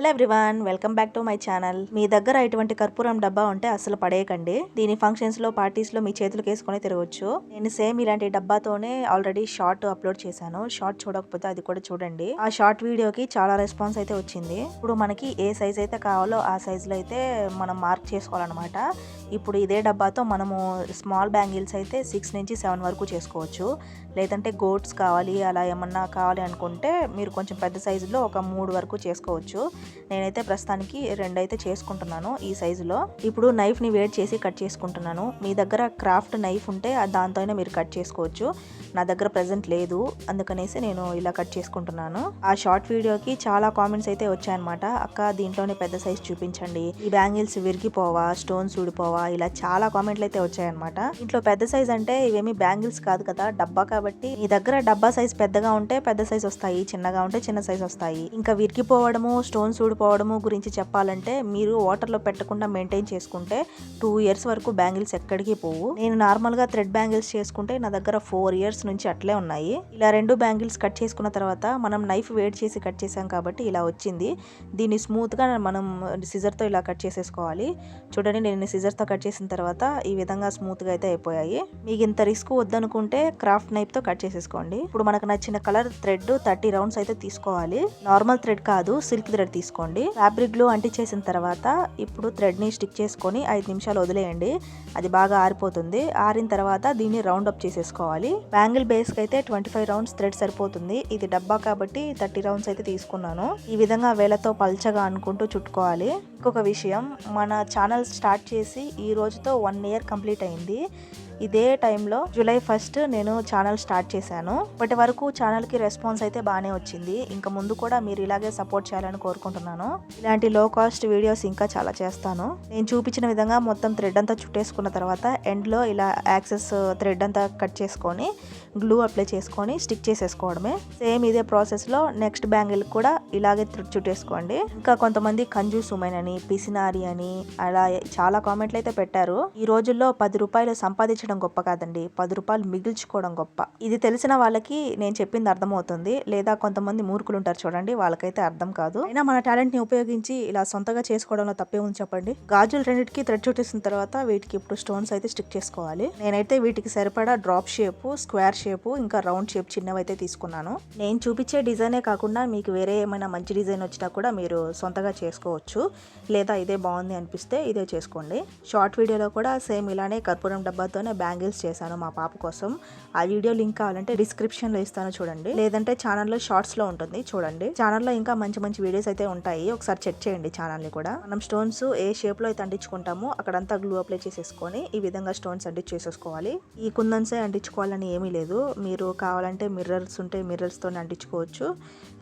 Hello everyone welcome back to my channel. మీ దగ్గర ఇటువంటి కర్పూరం డబ్బా ఉంటే అసలు పడేయకండి. దీని ఫంక్షన్స్లో పార్టీస్లో మీ చేతులకు వేసుకొని తిరగచ్చు. నేను సేమ్ ఇలాంటి డబ్బాతోనే ఆల్రెడీ షార్ట్ అప్లోడ్ చేశాను. షార్ట్ చూడకపోతే అది కూడా చూడండి. ఆ షార్ట్ వీడియోకి చాలా రెస్పాన్స్ అయితే వచ్చింది. ఇప్పుడు మనకి ఏ సైజ్ అయితే కావాలో ఆ సైజ్లో అయితే మనం మార్క్ చేసుకోవాలన్నమాట. ఇప్పుడు ఇదే డబ్బాతో మనము స్మాల్ బ్యాంగిల్స్ అయితే సిక్స్ నుంచి సెవెన్ వరకు చేసుకోవచ్చు. లేదంటే గోట్స్ కావాలి అలా ఏమన్నా కావాలి అనుకుంటే మీరు కొంచెం పెద్ద సైజులో ఒక మూడు వరకు చేసుకోవచ్చు. నేనైతే ప్రస్తుతానికి రెండు అయితే చేసుకుంటున్నాను ఈ సైజులో. ఇప్పుడు నైఫ్ని వేడి చేసి కట్ చేసుకుంటున్నాను. మీ దగ్గర క్రాఫ్ట్ నైఫ్ ఉంటే ఆ దాంతో అయినా మీరు కట్ చేసుకోవచ్చు. నా దగ్గర ప్రజెంట్ లేదు. అందుకనేసి నేను ఇలా కట్ చేసుకుంటున్నాను. ఆ షార్ట్ వీడియోకి చాలా కామెంట్స్ అయితే వచ్చాయన్నమాట. అక్క దీంట్లోనే పెద్ద సైజ్ చూపించండి. ఈ బ్యాంగిల్స్ విరిగిపోవా స్టోన్స్ ఊడిపోవా ఇలా చాలా కామెంట్లు అయితే వచ్చాయన్నమాట. ఇంట్లో పెద్ద సైజ్ అంటే ఇవేమి బ్యాంగిల్స్ కాదు కదా డబ్బా కాబట్టి. మీ దగ్గర డబ్బా సైజ్ పెద్దగా ఉంటే పెద్ద సైజ్ వస్తాయి చిన్నగా ఉంటే చిన్న సైజ్ వస్తాయి. ఇంకా విరిగిపోవడము స్టోన్స్ చూడిపోవడము గురించి చెప్పాలంటే మీరు వాటర్లో పెట్టకుండా మెయింటైన్ చేసుకుంటే టూ ఇయర్స్ వరకు బ్యాంగిల్స్ ఎక్కడికి పోవు. నేను నార్మల్గా థ్రెడ్ బ్యాంగిల్స్ చేసుకుంటే నా దగ్గర ఫోర్ ఇయర్స్ నుంచి అట్లే ఉన్నాయి. ఇలా రెండు బ్యాంగిల్స్ కట్ చేసుకున్న తర్వాత మనం నైఫ్ వేడి చేసి కట్ చేసాం కాబట్టి ఇలా వచ్చింది. దీన్ని స్మూత్గా మనం సిజర్తో తో ఇలా కట్ చేసేసుకోవాలి. చూడండి నేను సిజర్తో తో కట్ చేసిన తర్వాత ఈ విధంగా స్మూత్గా అయితే అయిపోయాయి. మీకు ఇంత రిస్క్ వద్దనుకుంటే క్రాఫ్ట్ నైఫ్తో కట్ చేసేసుకోండి. ఇప్పుడు మనకు నచ్చిన కలర్ థ్రెడ్ థర్టీ రౌండ్స్ అయితే తీసుకోవాలి. నార్మల్ థ్రెడ్ కాదు సిల్క్ థ్రెడ్ తీసుకోండి ఫ్యాబ్రిక్ గ్లూ అంటించేసిన తర్వాత ఇప్పుడు థ్రెడ్ని స్టిక్ చేసుకొని ఐదు నిమిషాలు వదిలేయండి. అది బాగా ఆరిపోతుంది. ఆరిన తర్వాత దీన్ని రౌండ్ అప్ చేసేసుకోవాలి. బ్యాంగిల్ బేస్కి అయితే ట్వంటీ ఫైవ్ రౌండ్స్ థ్రెడ్ సరిపోతుంది. ఇది డబ్బా కాబట్టి థర్టీ రౌండ్స్ అయితే తీసుకున్నాను. ఈ విధంగా వేలతో పల్చగా అనుకుంటూ చుట్టుకోవాలి. ఇంకొక విషయం మన ఛానల్ స్టార్ట్ చేసి ఈ రోజుతో వన్ ఇయర్ కంప్లీట్ అయింది. ఇదే టైంలో జూలై ఫస్ట్ నేను ఛానల్ స్టార్ట్ చేశాను. ఇప్పటి వరకు ఛానల్కి రెస్పాన్స్ అయితే బాగానే వచ్చింది. ఇంకా ముందు కూడా మీరు ఇలాగే సపోర్ట్ చేయాలని కోరుకుంటున్నాను. ఇలాంటి లో కాస్ట్ వీడియోస్ ఇంకా చాలా చేస్తాను. నేను చూపించిన విధంగా మొత్తం థ్రెడ్ అంతా చుట్టేసుకున్న తర్వాత ఎండ్లో ఇలా యాక్సెస్ థ్రెడ్ అంతా కట్ చేసుకొని గ్లూ అప్లై చేసుకొని స్టిక్ చేసేసుకోవడమే. సేమ్ ఇదే ప్రాసెస్లో నెక్స్ట్ బ్యాంగిల్ కూడా ఇలాగే చుట్టేసుకోండి. ఇంకా కొంతమంది కంజూస్ ఉమెన్ అని పిసినారి అని అలా చాలా కామెంట్లు అయితే పెట్టారు. ఈ రోజుల్లో పది రూపాయలు సంపాదించడం గొప్ప కాదండి. పది రూపాయలు మిగిల్చుకోవడం గొప్ప. ఇది తెలిసిన వాళ్ళకి నేను చెప్పింది అర్థమవుతుంది. లేదా కొంతమంది మూర్ఖులు ఉంటారు చూడండి వాళ్ళకైతే అర్థం కాదు. అయినా మన టాలెంట్ని ఉపయోగించి ఇలా సొంతగా చేసుకోవడంలో తప్పే ఉంది చెప్పండి. గాజులు రెండింటికి థ్రెడ్ చుట్టేసిన తర్వాత వీటికి ఇప్పుడు స్టోన్స్ అయితే స్టిక్ చేసుకోవాలి. నేనైతే వీటికి సరిపడా డ్రాప్ షేప్ స్క్వేర్ షేప్ ఇంకా రౌండ్ షేప్ చిన్నవి అయితే తీసుకున్నాను. నేను చూపించే డిజైనే కాకుండా మీకు వేరే ఏమైనా మంచి డిజైన్ వచ్చినా కూడా మీరు సొంతగా చేసుకోవచ్చు. లేదా ఇదే బాగుంది అనిపిస్తే ఇదే చేసుకోండి. షార్ట్ వీడియోలో కూడా సేమ్ ఇలానే కర్పూరం డబ్బాతోనే బ్యాంగిల్స్ చేశాను మా పాప కోసం. ఆ వీడియో లింక్ కావాలంటే డిస్క్రిప్షన్లో ఇస్తాను చూడండి. లేదంటే ఛానల్లో షార్ట్స్లో ఉంటుంది చూడండి. ఛానల్లో ఇంకా మంచి మంచి వీడియోస్ అయితే ఉంటాయి. ఒకసారి చెక్ చేయండి ఛానల్ని కూడా. మనం స్టోన్స్ ఏ షేప్లో అయితే అంటించుకుంటామో అక్కడంతా గ్లూ అప్లై చేసేసుకొని ఈ విధంగా స్టోన్స్ అంటించేసేసుకోవాలి ఈ కుందన్సే అంటించుకోవాలని ఏమీ లేదు. మీరు కావాలంటే మిర్రర్స్ ఉంటే మిర్రర్స్తో అంటించుకోవచ్చు.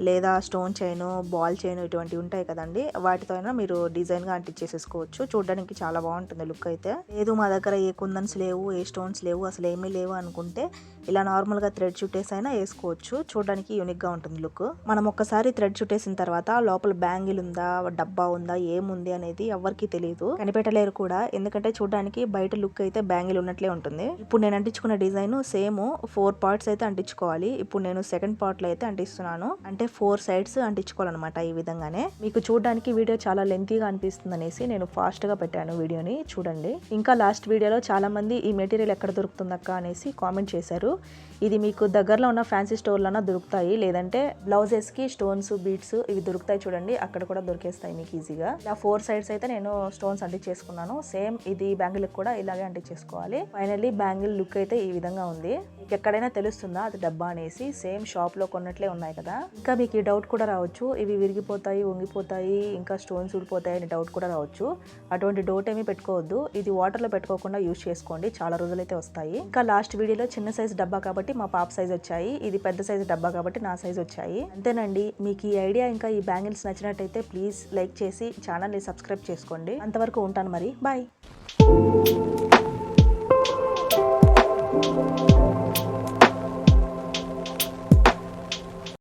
లేదా స్టోన్ చైన్ బాల్ చైన్ ఇటువంటివి ఉంటాయి కదండి. వాటితో అయినా మీరు డిజైన్గా అంటించేసేసుకోవచ్చు. చూడడానికి చాలా బాగుంటుంది లుక్ అయితే. లేదు మా దగ్గర ఏ కుందన్స్ లేవు ఏ స్టోన్స్ లేవు అసలు ఏమీ లేవు అనుకుంటే ఇలా నార్మల్గా థ్రెడ్ చుట్టేసి అయినా వేసుకోవచ్చు. చూడడానికి యూనిక్గా ఉంటుంది లుక్ మనం ఒక్కసారి థ్రెడ్ చుట్టేసిన తర్వాత లోపల బ్యాంగిల్ ఉందా డబ్బా ఉందా ఏముంది అనేది ఎవరికి తెలియదు కనిపెట్టలేరు కూడా. ఎందుకంటే చూడడానికి బయట లుక్ అయితే బ్యాంగిల్ ఉన్నట్లే ఉంటుంది. ఇప్పుడు నేను అంటించుకున్న డిజైన్ సేమ్ ఫోర్ పార్ట్స్ అయితే అంటించుకోవాలి. ఇప్పుడు నేను సెకండ్ పార్ట్లో అయితే అంటిస్తున్నాను. అంటే ఫోర్ సైడ్స్ అంటించుకోవాలన్నమాట ఈ విధంగానే. మీకు చూడడానికి వీడియో చాలా లెంతీగా అనిపిస్తుంది అనేసి నేను ఫాస్ట్గా పెట్టాను వీడియోని. చూడండి. ఇంకా లాస్ట్ వీడియోలో చాలా మంది ఈ మెటీరియల్ ఎక్కడ దొరుకుతుందక్క అనేసి కామెంట్ చేశారు. ఇది మీకు దగ్గరలో ఉన్న ఫ్యాన్సీ స్టోర్లోనా దొరుకుతాయి లేదంటే బ్లౌజెస్కి స్టోన్స్ బీట్స్ ఇవి దొరుకుతాయి చూడండి అక్కడ కూడా దొరికేస్తాయి మీకు ఈజీగా. ఇలా ఫోర్ సైడ్స్ అయితే నేను స్టోన్స్ అంటించేసుకున్నాను. సేమ్ ఇది బ్యాంగిల్ కూడా ఇలాగే అంటించేసుకోవాలి. ఫైనల్లీ బ్యాంగిల్ లుక్ అయితే ఈ విధంగా ఉంది. మీకు ఎక్కడైనా తెలుస్తుందా అది డబ్బా అనేసి? సేమ్ షాప్లో కొన్నట్లే ఉన్నాయి కదా. ఇంకా మీకు ఈ డౌట్ కూడా రావచ్చు. ఇవి విరిగిపోతాయి వంగిపోతాయి ఇంకా స్టోన్స్ ఊడిపోతాయి అనే డౌట్ కూడా రావచ్చు. అటువంటి డౌట్ ఏమీ పెట్టుకోవద్దు. ఇది వాటర్లో పెట్టుకోకుండా యూజ్ చేసుకోండి. చాలా రోజులైతే వస్తాయి. ఇంకా లాస్ట్ వీడియోలో చిన్న సైజ్ డబ్బా కాబట్టి మా పాప సైజ్ వచ్చాయి. ఇది పెద్ద సైజ్ డబ్బా కాబట్టి నా సైజ్ వచ్చాయి. అంతేనండి మీకు ఈ ఐడియా ఇంకా ఈ బ్యాంగిల్స్ నచ్చినట్టయితే ప్లీజ్ లైక్ చేసి ఛానల్ని సబ్స్క్రైబ్ చేసుకోండి. అంతవరకు ఉంటాను మరి. బాయ్.